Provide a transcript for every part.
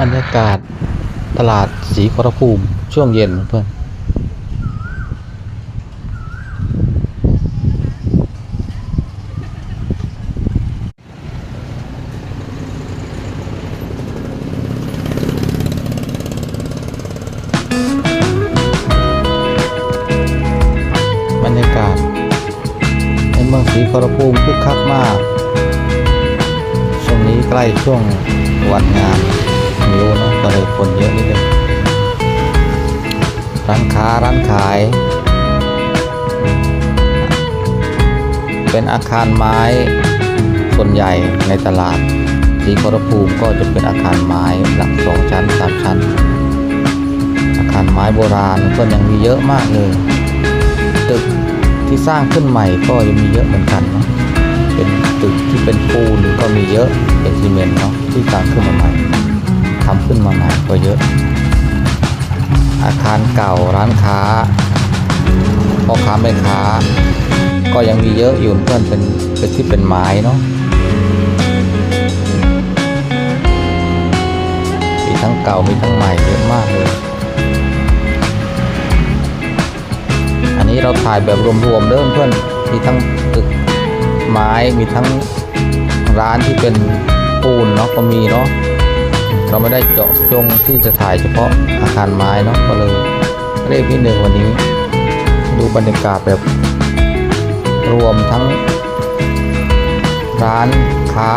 บรรยากาศตลาดสีขอรภูมิช่วงเย็นเพื่อนบรรยากาศในเมืองศรีขอรภูมิคึกคักมาก ช่วงนี้ใกล้ช่วงวันงาน รู้เนอะก็เลยคนเยอะนิดนึงร้านค้าร้านขาย เป็นอาคารไม้ส่วนใหญ่ในตลาดศรีขอรภูมิก็จะเป็นอาคารไม้หลักสองชั้นสามชั้น อาคารไม้โบราณก็ยังมีเยอะมากเลย ตึกที่สร้างขึ้นใหม่ก็ยังมีเยอะเหมือนกันเนาะเป็นตึกที่เป็นปูนก็มีเยอะเป็นซีเมนต์เนาะที่สร้างขึ้นมาใหม่ ก็เยอะ อาคารเก่าร้านค้าพ่อค้าแม่ค้า ก็ยังมีเยอะอยู่เพื่อนเป็นเป็นที่เป็นไม้เนาะมีทั้งเก่ามีทั้งใหม่เยอะมากเลย อันนี้เราถ่ายแบบรวมๆเด้อเพื่อนมีทั้งตึกไม้มีทั้งร้านที่เป็นปูนเนาะก็มีเนาะ เราไม่ได้เจาะจงที่จะถ่ายเฉพาะอาคารไม้เนาะก็เลยเรียกนิดหนึ่งวันนี้ ดูบรรยากาศแบบ รวมทั้ง ร้านค้า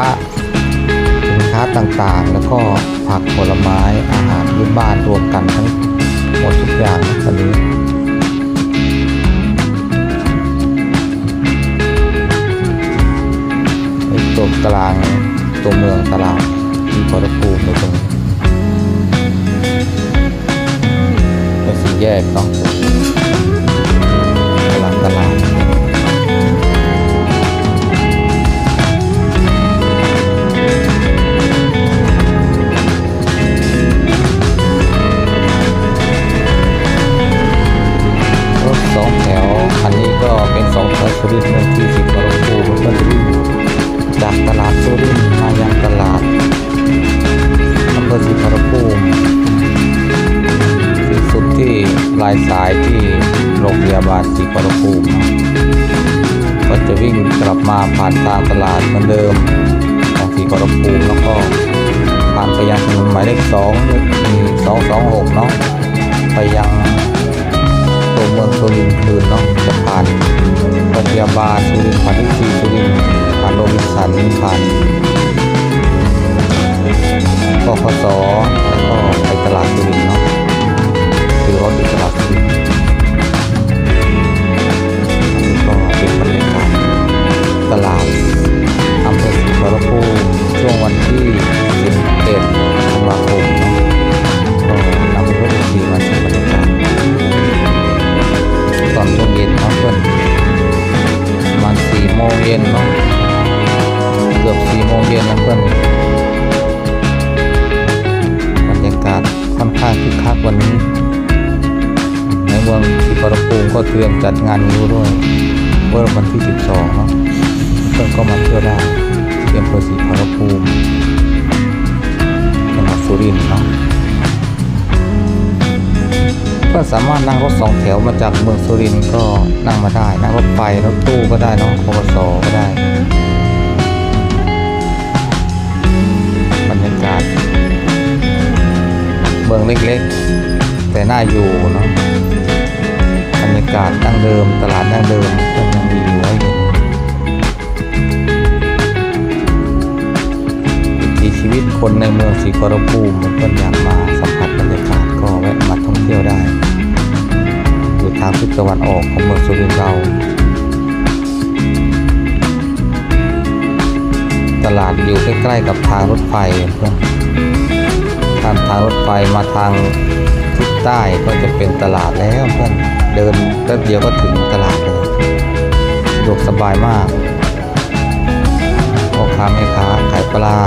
สินค้าต่างๆ แล้วก็ผักผลไม้อาหารพื้นบ้านรวมกันทั้งหมดทุกอย่างนะวันนี้ตัวกลางตัวเมืองตลาด ที่ขอรภูมิในตรงนี้เป็นสี่แยกต้องกลางตลาด ลายสายที่โรงพยาบาลศรีขอรภูมิก็จะวิ่งกลับมาผ่านทางตลาดเหมือนเดิมของศรีขอรภูมิแล้วก็ผ่านไปยังถนนหมายเลขสองสองสองหกเนาะไปยังตัวเมืองสุรินทร์คืนเนาะจะผ่านโรงพยาบาลสุรินทร์ผ่านที่สี่สุรินทร์ผ่านโรบินสันผ่านกคสแล้วก็ไปตลาดสุรินทร์เนาะ ก็เตรียมจัดงานนิ้วด้วยเมื่อวันที่ 12เนาะเพื่อนก็มาเที่ยวได้ที่อำเภอศรีขอรภูมิจังหวัดสุรินทร์เนาะก็สามารถนั่งรถสองแถวมาจากเมืองสุรินทร์ก็นั่งมาได้ นั่งรถไฟรถตู้ก็ได้เนาะคบสก็ได้ บรรยากาศ เมืองเล็กๆ แต่น่าอยู่เนาะ กาศดั้งเดิม ตลาดดั้งเดิมก็ยังมีอยู่ไว้อยู่วิถีชีวิตคนในเมืองศรีขอรภูมิมันก็อยากมาสัมผัสบรรยากาศก็แวะมาท่องเที่ยวได้อยู่ทางทิศตะวันออกของเมืองสุรินทร์เราตลาดอยู่ใกล้ๆกับทางรถไฟเพื่อนทางทางรถไฟมาทาง ใต้ก็จะเป็นตลาดแล้วเพื่อนเดินแป๊บเดียวก็ถึงตลาดเลยสะดวกสบายมากพ่อค้าแม่ค้าขายปลา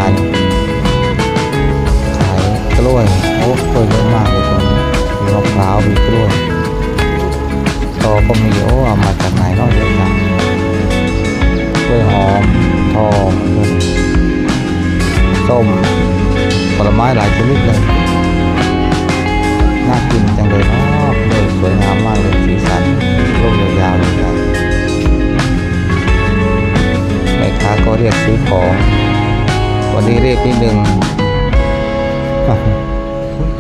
ขายกล้วยโอ้กล้วยเยอะมากเลยตรงนี้มีมะพร้าวมีกล้วยตอก็มีโอ้เอามาจากไหนนอกเยอะจังกล้วยหอมทองส้มผลไม้หลายชนิดเลย น่ากินจังเลยเนาะเออสวยงามมากเลยสีสันร่มยาวๆเลยครับแม่ค้าก็เรียกซื้อของ วันนี้เรียกนิดนึง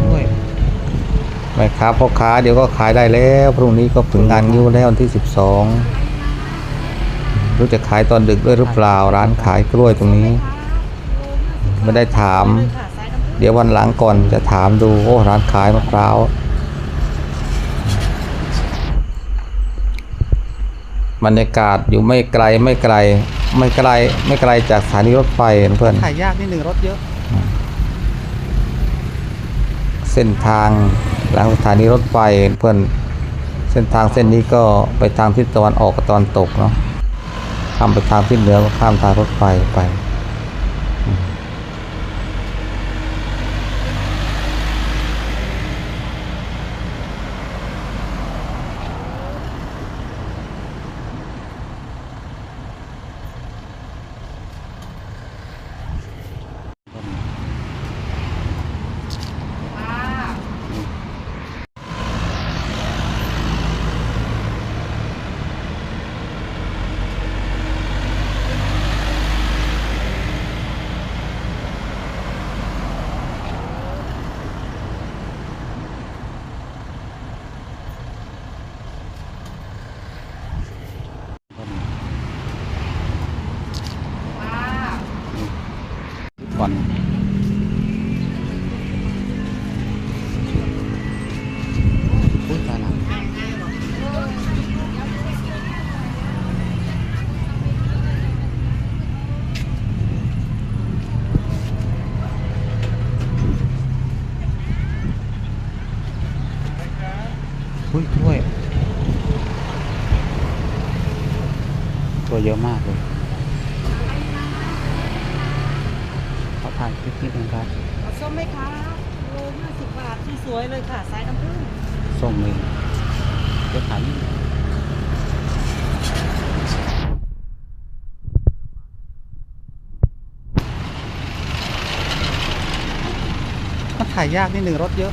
ด้วยแม่ค้าพ่อค้าเดี๋ยวก็ขายได้แล้ว พรุ่งนี้ก็ถึงงานงิ้วแล้ววันที่สิบสองรู้จะขายตอนดึกด้วยหรือเปล่าร้านขายกล้วยตรงนี้ ไม่ได้ถาม เดี๋ยววันหลังก่อนจะถามดูโอ้ร้านขายมะพร้าวบรรยากาศอยู่ไม่ไกลไม่ไกล ไม่ไกลไม่ไกลจากสถานีรถไฟเพื่อนถ่ายยากนิดหนึ่งรถเยอะ เส้นทางหลังสถานีรถไฟเพื่อนเส้นทางเส้นนี้ก็ไปทางทิศตะวันออกกับตะวันตกเนาะข้ามไปทางทิศเหนือก็ข้ามทางรถไฟไป ก่อนอุ้ยตายละ อุ้ยกล้วยกล้วย เยอะมากเลยขอถ่ายคลิปนิดนึงครับเอาส้มไหมคะโลห้าสิบบาทสวยๆเลยค่ะสายน้ำผึ้งส้มเลยเดี๋ยวขายนี่มันถ่ายยากนิดหนึ่งรถเยอะ